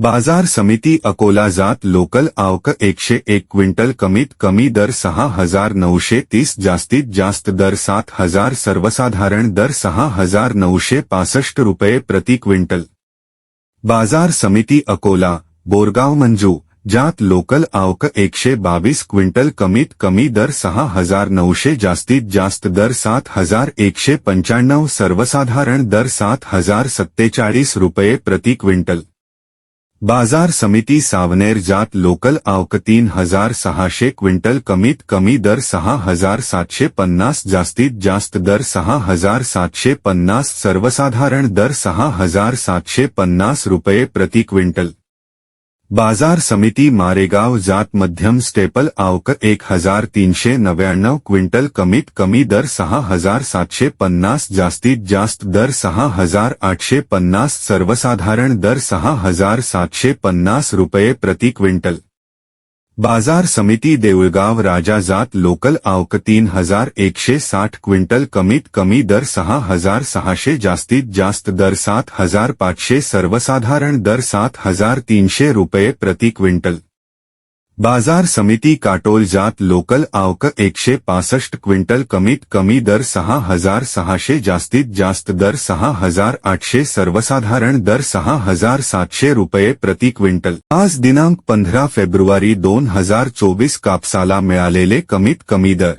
बाज़ार समिती अकोला जात लोकल आवक एकशे एक क्विंटल कमीत कमी दर सहा हज़ार नऊशे तीस जास्तीत जास्त दर सात हज़ार सर्वसाधारण दर सहा हज़ार नऊशे पासष्ट रुपये प्रति क्विंटल. बाज़ार समिती अकोला, बोरगाव मंजू ज्यात लोकल आवक एकशे बावीस क्विंटल कमीत कमी दर सहा हज़ार नऊशे जास्तीत जास्त दर सात हज़ार एकशे पंच्याण्णव सर्वसाधारण दर सात हज़ार सत्तेचाळीस रुपये प्रति क्विंटल. बाज़ार समिति सावनेर जात लोकल आवक तीन हज़ार सहाशे क्विंटल कमीत कमी दर सहा हज़ार सातशे पन्नास जास्तीत जास्त दर सहा हज़ार सातशे पन्नास सर्वसाधारण दर सहा हज़ार सातशे पन्नास रुपये प्रति क्विंटल. बाज़ार समिति मारेगाव जात मध्यम स्टेपल आवक एक हज़ार तीनशे नव्याण्णव क्विंटल कमीत कमी दर सहा हज़ार सातशे पन्नास, जास्तीत जास्त दर सहा हज़ार आठशे पन्नास, सर्वसाधारण दर सहा हज़ार सातशे पन्नास रुपये प्रति क्विंटल. बाज़ार समिति राजा जात लोकल आवक तीन हज़ार एकशे साठ क्विंटल कमीत कमी दर सहा हज़ार सहाशे जास्तीत जास्त दर सात हज़ार पाचशे सर्वसाधारण दर सात हज़ार तीनशे रुपये प्रति क्विंटल. बाज़ार समिती काटोल जात लोकल आवक एकशे पासष्ट क्विंटल कमीत कमी दर सहा हज़ार सहाशे जास्तीत जास्त दर सहा हज़ार आठशे सर्वसाधारण दर सहा हज़ार सातशे रुपये प्रति क्विंटल. आज दिनांक पंधरा फेब्रुवारी दोन हज़ार चोवीस कापसाला मिळालेले कमीत कमी दर.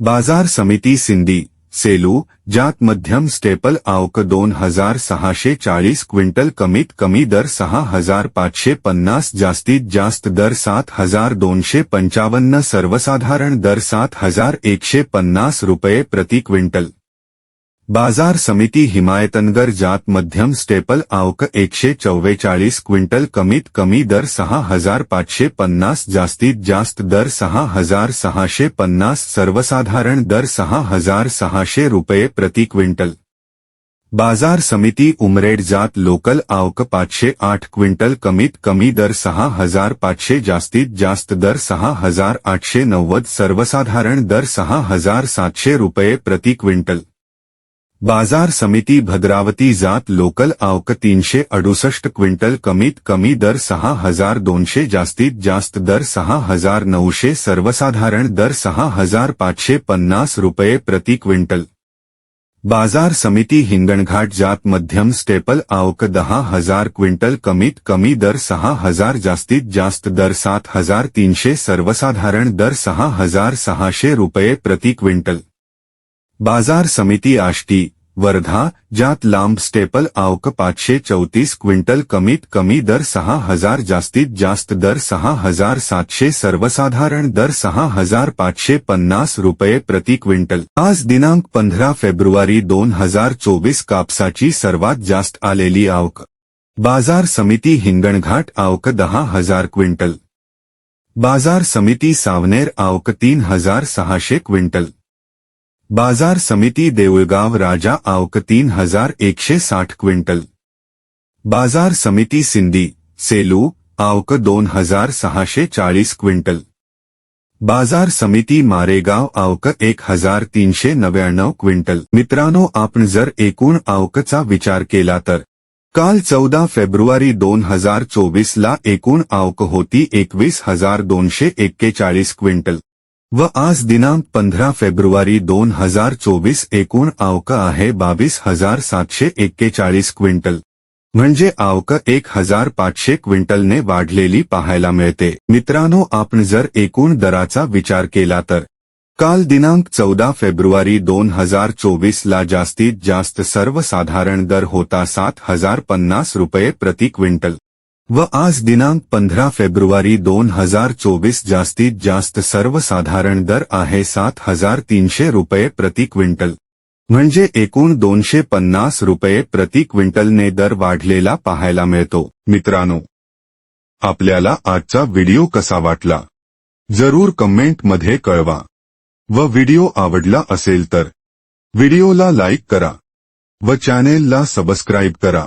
बाज़ार समिती सिंधी सेलू ज्यात मध्यम स्टेपल आवक दोन हज़ार सहाशे चाळीस क्विंटल कमीत कमी दर सहा हज़ार पांचे पन्नास जास्तीत जास्त दर सात हज़ार दोनशे पंचावन्न सर्वसाधारण दर सात हज़ार एकशे पन्नास रुपये प्रति क्विंटल. बाज़ार समिती हिमायतनगर जात मध्यम स्टेपल आवक एकशे चव्वेचाळीस क्विंटल कमीत कमी दर सहा हज़ार पाचशे पन्नास जास्तीत जास्त दर सहा हज़ार सहाशे पन्नास सर्वसाधारण दर सहा हज़ार सहाशे रुपये प्रति क्विंटल. बाज़ार समिती उमरेड जात लोकल आवक पाचशे आठ क्विंटल कमीत कमी दर सहा हज़ार पाचशे जास्तीत जास्त दर सहा हज़ार आठशे नव्वद सर्वसाधारण दर सहा हज़ार सातशे रुपये प्रति क्विंटल. बाज़ार समिती भद्रावती जात लोकल आवक तीनशे अडुसष्ट क्विंटल कमीत कमी दर सहा हज़ार दोनशे जास्तीत जास्त दर सहा हज़ार नऊशे सर्वसाधारण दर सहा हज़ार पाचशे पन्नास रुपये प्रति क्विंटल. बाज़ार समिती हिंगणघाट जात मध्यम स्टेपल आवक दहा हज़ार क्विंटल कमीत कमी दर सहा हज़ार जास्तीत जास्त दर सात हज़ार तीनशे सर्वसाधारण दर सहा हज़ार सहाशे रुपये प्रति क्विंटल. बाजार समिती आष्टी वर्धा ज्यात लांब स्टेपल आवक पाचशे चौतीस क्विंटल कमीत कमी दर सहा हजार जास्तीत जास्त दर सहा हजार सातशे सर्वसाधारण दर सहा हजार पाचशे पन्नास रुपये प्रति क्विंटल. आज दिनांक पंधरा फेब्रुवारी दोन हजार चोवीस कापसाची सर्वात जास्त आलेली आवक. बाजार समिती हिंगणघाट आवक दहा हजार क्विंटल. बाजार समिती सावनेर आवक तीन हजार सहाशे क्विंटल. बाजार समिती देऊळगाव राजा आवक तीन हजार एकशे साठ क्विंटल. बाजार समिती सिंधी सेलू आवक दोन हजार सहाशे चाळीस क्विंटल. बाजार समिती मारेगाव आवक एक हजार तीनशे नव्याण्णव क्विंटल. मित्रांनो आपण जर एकूण आवकचा विचार केला तर काल चौदा फेब्रुवारी दोन हजार चोवीसला एकूण आवक होती एकवीस हजार दोनशे एक्केचाळीस क्विंटल. व आज दिनांक पंधरा फेब्रुवारी दोन हजार चोवीस एकूण आवक आहे बावीस हजार सातशे एक्केचाळीस क्विंटल. म्हणजे आवक एक हजार पाचशे क्विंटलने वाढलेली पाहायला मिळते. मित्रांनो आपण जर एकूण दराचा विचार केला तर काल दिनांक चौदा फेब्रुवारी दोन हजार चोवीसला जास्तीत जास्त सर्वसाधारण दर होता सात हजार पन्नास रुपये प्रति क्विंटल. व आज दिनांक पंधरा फेब्रुवारी दोन हजार चोवीस जास्तीत जास्त सर्वसाधारण दर आहे सात हजार तीनशे रुपये प्रति क्विंटल. म्हणजे एकूण दोनशे पन्नास रुपये प्रति क्विंटलने दर वाढलेला पाहायला मिळतो. मित्रांनो आपल्याला आजचा व्हिडिओ कसा वाटला? जरूर कमेंटमध्ये कळवा. व व्हिडिओ आवडला असेल तर व्हिडिओला लाईक करा. व चॅनेलला सबस्क्राईब करा.